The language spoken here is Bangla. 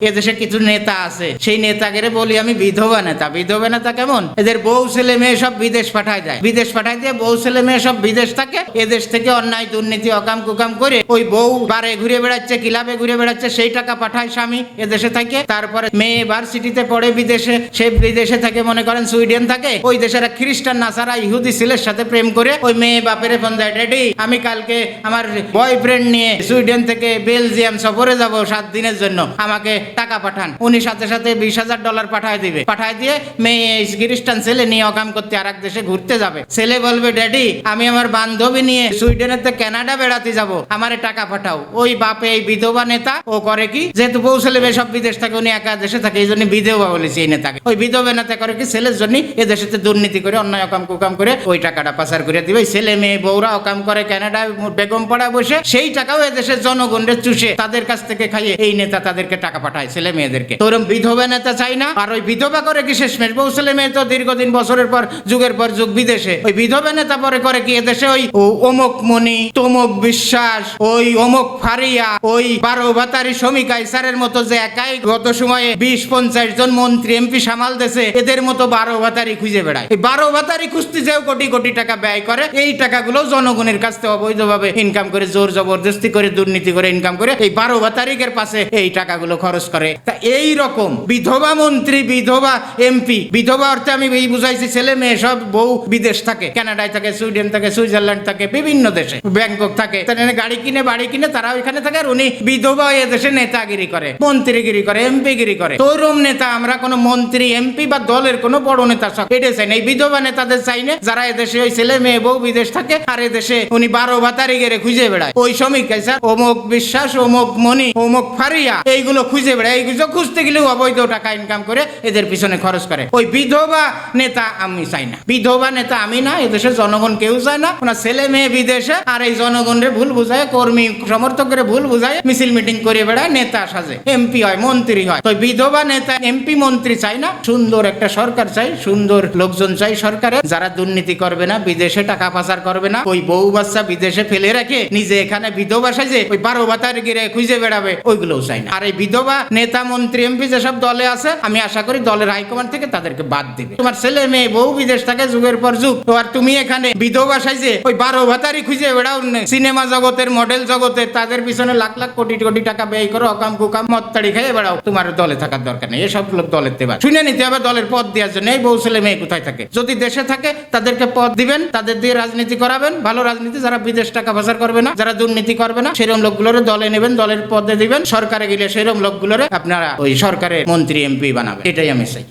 এদেশে কিছু নেতা আছে। সেই নেতাকে বলি আমি বিধবা নেতা। বিধবা নেতা কেমন? এদের বউ, ছেলে, মেয়ে সব বিদেশ পাঠায় যায় বিদেশ পাঠায় দিয়ে বউ, ছেলে, মেয়ে সব বিদেশ থাকে। এদেশ থেকে অন্যায়, দুর্নীতি, অকাম, কুকাম করে ওই বউ বারে ঘুরে বেড়াচ্ছে, কিলাবে ঘুরে বেড়াচ্ছে, সেই টাকা পাঠায় স্বামী এদেশে থাকে। তারপরে মেয়ে ভার্সিটিতে পড়ে বিদেশে, সে বিদেশে থাকে, মনে করেন সুইডেন থাকে। ওই দেশের খ্রিস্টান নাসারা ইহুদি ছেলের সাথে প্রেম করে ওই মেয়ে বাপের ফোন দেয়, ড্যাডি, আমি কালকে আমার বয়ফ্রেন্ড নিয়ে সুইডেন থেকে বেলজিয়াম সফরে যাব সাত দিনের জন্য। আমাকে টাকা পাঠান। উনি সাথে সাথে বিশ হাজার ডলার পাঠায় দিবে। পাঠায় দিয়ে মেয়ে খ্রিস্টান ছেলে নিয়ে অকাম করতে আর দেশে ঘুরতে যাবে। ছেলে বলবে, ড্যাডি, আমি আমার বান্ধবী নিয়ে সুইডেনের তো কানাডা বেড়াতে যাব। আমারে টাকা পাঠাও। ওই বাপে এই বিধবা নেতা, ও করে কি? যেহেতু বউ ছেলে মেয়ে সব বিদেশ থাকে, উনি একা দেশে থাকে এই জন্য বিধবা বলেছি এই নেতাকে। ওই বিধবা নেতা করে কি? ছেলের জন্য এ দেশেতে দুর্নীতি করে, অন্যায়, অকাম, কুকাম করে ওই টাকাটা পাচার করে দিবে। ছেলে মেয়ে, বউরা অকাম করে কানাডায় বেগম পাড়া বসে, সেই টাকাও এ দেশের জনগণের চুষে, তাদের কাছ থেকে খাইয়ে এই নেতা তাদেরকে টাকা পাঠায় ছেলে মেয়েদেরকে। তো ওরম বিধবা নেতা চাই না, আর ওই বিধবা করে কি শেষমেশ? বউ ছেলে মেয়ে তো দীর্ঘদিন বছরের পর, যুগের পর যুগ বিদেশে। ওই বিধবা নেতা পরে করে কি এদেশে ওই অমুক মণি, তমুক বিশ্বাস, ওই অমুক ফারিয়া, ওই বারো ভাতারি শ্রমিক আইসারের মতো যে একাই গত সময়ে বিশ পঞ্চাশ জন মন্ত্রী, এমপি সামাল দেশে এদের মতো বারো ভাতারি খুঁজে বেড়ায়। এই বারো ভাতারি খুঁজতে যেও কোটি কোটি টাকা ব্যয় করে, এই টাকাগুলো জনগণের কাছ থেকে অবৈধভাবে ইনকাম করে, জোর জবরদস্তি করে, দুর্নীতি করে ইনকাম করে, এই বারো তারিখের পাশে এই টাকাগুলো খরচ করে। তা এই রকম বিধবা মন্ত্রী, বিধবা এমপি, বিধবা অর্থে আমি এই বুঝাইছি, ছেলে মেয়ে সব বউ বিদেশ থাকে, কানাডায় থাকে, সুইডেন থাকে, সুইজারল্যান্ড থাকে, বিভিন্ন দেশে। ব্যাংকক থাকে, তারা গাড়ি কিনে, বাড়ি কিনে তারা ওইখানে থাকে আর উনি বিধবা হয়ে দেশে নেতাগিরি করে, মন্ত্রীগিরি করে, এমপিগিরি করে। তরুণ নেতা, আমরা কোনো মন্ত্রী, এমপি বা দলের কোনো বড় নেতা সব এটা চাই এই বিধবা নেতাদের চাই না, যারা এদেশে ওই ছেলে মেয়ে, বউ বিদেশ থাকে আর এদেশে উনি বারো বা গেড়ে খুঁজে বেড়ায়। ওই শ্রমিক অমুক বিশ্বাস অমুক মনি অমুক ফারিয়া, এইগুলো খুঁজে বেড়ায় এইগুলো খুঁজতে গেলেও অবৈধ টাকা ইনকাম করে এদের পিছনে খরচ করে। ওই বিধবা নেতা আমি চাই না। বিধবা নেতা আমি না, এদেশের জনগণ কেউ চায় না। ওনার ছেলে মেয়ে বিদেশে, আর এই জনগণের ভুল বুঝায়, কর্মী সমর্থকের ভুল বুঝায়, মিছিল মিটিং করে বেড়ায়, নেতা সাজে। এমপি হয়, মন্ত্রী হয়। তো বিধবা নেতা এমপি মন্ত্রী চাই না, সুন্দর একটা সরকার চাই, সুন্দর লোকজন চাই সরকারের। যারা দুর্নীতি করবে না, বিদেশে টাকা পাচার করবে না, ওই বউ বাচ্চা বিদেশে ফেলে রাখে নিজে এখানে বিধবা সাজে, ওই বারো ভাতার গিরে খুঁজে বেড়াবে, ওইগুলোও চাই না। আর এই বিধবা নেতা মন্ত্রী, এমপি যেসব দলে আছে, আমি আশা করি দলের হাইকমান্ড থেকে তাদেরকে বাদ দিবে। তোমার ছেলে মেয়ে, বউ বিদেশ থাকে, যুগের পর যুগ। তো আর তুমি এখানে বিধবা সাইজে ওই বারো ভাতারি খুঁজে বেড়াও সিনেমা জগতের মডেল জগতের, তাদের পিছনে লাখ লাখ কোটি কোটি টাকা ব্যয় করো, অকাম কুকাম মত্তাড়ি খেয়ে বেড়াও। তোমার দলে থাকার দরকার নেই, এসব লোক দলের দেবা। শুনে নিতে হবে দলের পদ দেওয়ার জন্য, এই বউ ছেলে মেয়ে কোথায় থাকে? যদি দেশে থাকে, তাদেরকে পদ দিবেন, তাদের দিয়ে রাজনীতি করাবেন। ভালো রাজনীতি, যারা বিদেশ টাকা পাচার করবে না, যারা দুর্নীতি করবে না সেরকম লোকগুলোরে দলে নেবেন, দলের পদে দিবেন। সরকারে গেলে সেরকম লোকগুলোরে আপনারা ওই সরকারের মন্ত্রী এমপি বানাবেন। এটাই আমি চাই।